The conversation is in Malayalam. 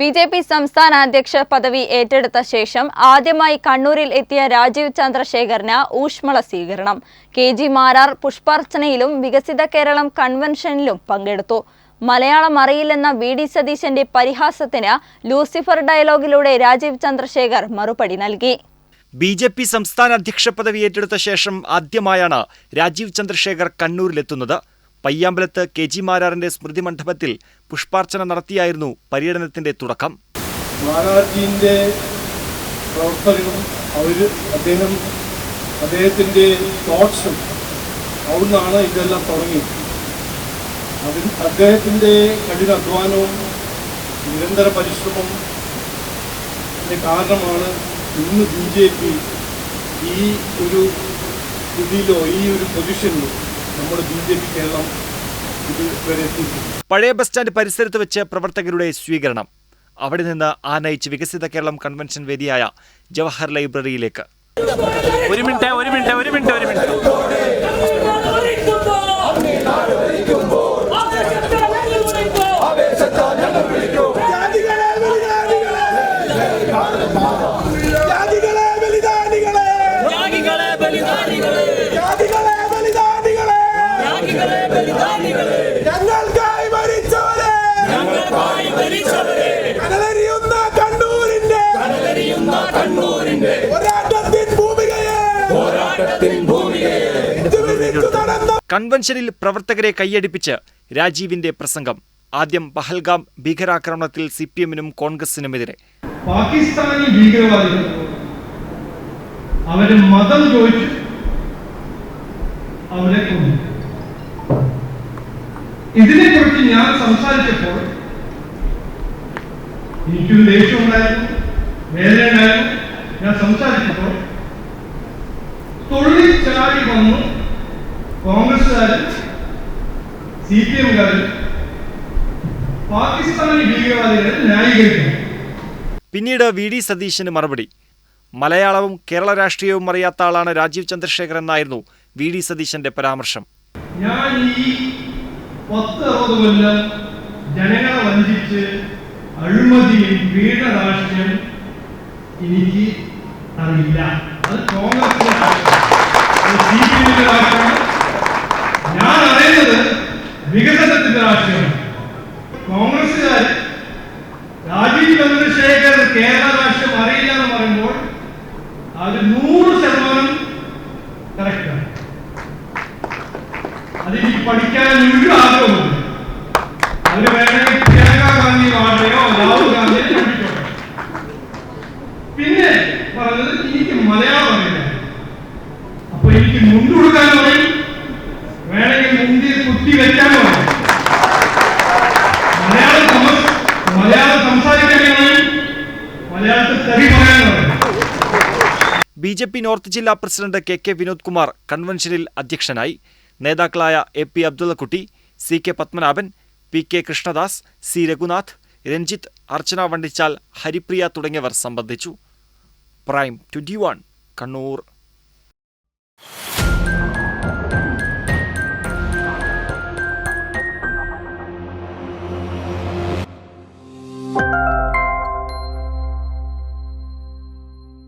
ബി ജെ പി സംസ്ഥാന അധ്യക്ഷ പദവി ഏറ്റെടുത്ത ശേഷം ആദ്യമായി കണ്ണൂരിൽ എത്തിയ രാജീവ് ചന്ദ്രശേഖറിന് ഊഷ്മള സ്വീകരണം. കെ ജി മാരാർ പുഷ്പാർച്ചനയിലും വികസിത കേരളം കൺവെൻഷനിലും പങ്കെടുത്തു. മലയാളം അറിയില്ലെന്ന വി ഡി സതീശന്റെ പരിഹാസത്തിന് ലൂസിഫർ ഡയലോഗിലൂടെ രാജീവ് ചന്ദ്രശേഖർ മറുപടി നൽകി. ബി ജെ പി സംസ്ഥാന അധ്യക്ഷ പദവി ഏറ്റെടുത്ത ശേഷം ആദ്യമായാണ് രാജീവ് ചന്ദ്രശേഖർ കണ്ണൂരിലെത്തുന്നത്. പയ്യാമ്പലത്ത് കെ ജി മാരാറിന്റെ സ്മൃതി മണ്ഡപത്തിൽ പുഷ്പാർച്ചന നടത്തിയായിരുന്നു പര്യടനത്തിന്റെ തുടക്കം. മാരാർജിന്റെ പ്രവർത്തനവും അവർ അദ്ദേഹം അദ്ദേഹത്തിന്റെ തോട്ട്സും അവിടുന്നാണ് ഇതെല്ലാം തുടങ്ങിയത് അതിൽ അദ്ദേഹത്തിന്റെ കഠിന അധ്വാനവും നിരന്തര പരിശ്രമവും കാരണമാണ് ഇന്ന് ബി ജെ പി ഈ ഒരു സ്ഥിതിയിലോ ഈ ഒരു പൊസിഷനിലോ നമ്മുടെ ബി ജെ പി കേരളം ഇത് വരെ എത്തിയിട്ടുണ്ട്. പഴയ ബസ് സ്റ്റാൻഡ് പരിസരത്ത് വെച്ച് പ്രവർത്തകരുടെ സ്വീകരണം. അവിടെ നിന്ന് ആനയിച്ച് വികസിത കേരളം കൺവെൻഷൻ വേദിയായ ജവഹർ ലൈബ്രറിയിലേക്ക്. ഒരു മിനിറ്റ് ഒരു മിനിറ്റ് ഒരു മിനിറ്റ് ഒരു മിനിറ്റ്. ഞങ്ങൾക്കായി മരിച്ചവരെ. ഞങ്ങൾക്കായി മരിച്ചവരെ. കടലരിയുന്ന കണ്ണൂരിന്റെ. കടലരിയുന്ന കണ്ണൂരിന്റെ. പോരാട്ടത്തിൻ ഭൂമികയെ. പോരാട്ടത്തിൻ ഭൂമികയെ. കൺവെൻഷനിൽ പ്രവർത്തകരെ കൈയടിപ്പിച്ച് രാജീവിന്റെ പ്രസംഗം. ആദ്യം പഹൽഗാം ഭീകരാക്രമണത്തിൽ സി പി എമ്മിനും കോൺഗ്രസിനുമെതിരെ. പാകിസ്ഥാനി ഭീകരവാദികൾ അവരെ മതം ചോദിച്ചു അവരെ കൊന്നു. ഇതിനെക്കുറിച്ച് ഞാൻ സംസാരിച്ചപ്പോൾ എനിക്കൊരു ദേഷ്യം ഉണ്ടായിരുന്നു വേദന ഉണ്ടായിരുന്നു ഞാൻ സംസാരിച്ചപ്പോൾ തുള്ളിച്ചാടി വന്നു കോൺഗ്രസ്സുകാരും സി പി എമ്മുകാരും പാകിസ്ഥാനി ഭീകരവാദികളെ ന്യായീകരിക്കുന്നു. പിന്നീട് വി ഡി സതീശന് മറുപടി. മലയാളവും കേരള രാഷ്ട്രീയവും അറിയാത്ത ആളാണ് രാജീവ് ചന്ദ്രശേഖരൻ എന്നായിരുന്നു വി ഡി സതീശന്റെ പരാമർശം. ഞാൻ ഈ പത്ത് അറുപത് കൊല്ലം ജനങ്ങളെ വഞ്ചിച്ച് അഴിമതിയും പീഡരാഷ്ട്രീയം എനിക്ക് അറിയില്ല. അത് കോൺഗ്രസിന്റെ സി പി എമ്മിന്റെ രാഷ്ട്രീയമാണ് ഞാൻ അറിയുന്നത് വികസനത്തിന്റെ രാഷ്ട്രീയമാണ്. കോൺഗ്രസ്സുകാർ രാജീവ് ചന്ദ്രശേഖർ കേരള രാഷ്ട്രീയം അറിയില്ല എന്ന് പറയുമ്പോൾ അത് നൂറ് ശതമാനം കറക്റ്റാണ് അതെനിക്ക് പഠിക്കാൻ ഒരു ആഗ്രഹമുണ്ട് പിന്നെ പറഞ്ഞത് എനിക്ക് മലയാളം അറിയില്ല. അപ്പൊ എനിക്ക് മുണ്ട് കൊടുക്കാൻ പറയും. വേണമെങ്കിൽ മുന്തി കുത്തി വെക്കാൻ പറയും. മലയാളം മലയാളം സംസാരിക്കാൻ പറയാൻ പറയും. ബി ജെ പി നോർത്ത് ജില്ലാ president K K Vinod Kumar കൺവെൻഷനിൽ അധ്യക്ഷനായി. നേതാക്കളായ A P Abdullakutty C K Padmanabhan P K Krishnadas C Raghunath Ranjith Archana Vandichal Haripriya തുടങ്ങിയവർ സംബന്ധിച്ചു. Prime twenty one Kannur.